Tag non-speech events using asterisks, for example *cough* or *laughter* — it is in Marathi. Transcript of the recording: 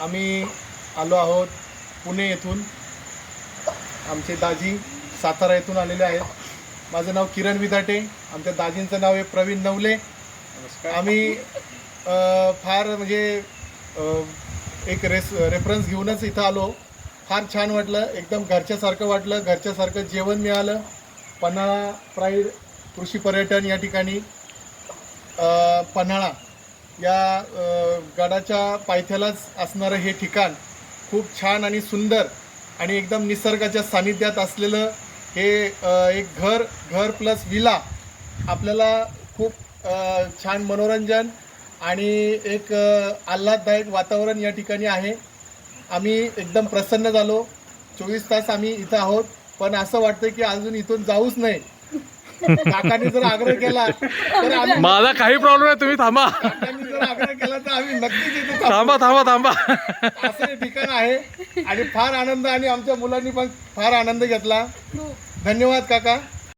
आम्ही आलो आहोत पुणे येथून. आमचे दाजी सातारा येथून आलेले आहेत. माझं नाव किरण विधाटे. आमच्या दाजींचं नाव आहे प्रवीण नवले. आम्ही अ, फार म्हणजे अ, एक रेस रेफरन्स घेऊनच इथं आलो. फार छान वाटलं. एकदम घरच्यासारखं वाटलं. घरच्यासारखं जेवण मिळालं. पन्हाळा प्राईड कृषी पर्यटन या ठिकाणी. अ, पन्हाळा. या गडाच्या पायथ्यालाच असणारं हे ठिकाण खूप छान आणि सुंदर आणि एकदम निसर्गाच्या सानिध्यात असलेलं हे एक घर घर प्लस विला आपल्याला खूप छान मनोरंजन आणि एक आल्हाददायक वातावरण या ठिकाणी आहे. आम्ही एकदम प्रसन्न झालो. चोवीस तास आम्ही इथं आहोत. पण असं वाटतं की अजून इथून जाऊच नाही. *laughs* काकांनी जर आग्रह केला तर माझा काही प्रॉब्लेम नाही तुम्ही थांबा. जर आग्रह केला तर आम्ही नक्कीच इथे थांबू. थांबा थांबा थांबा. असं हे ठिकाण आहे आणि फार आनंद आणि आमच्या मुलांनी पण फार आनंद घेतला. धन्यवाद काका.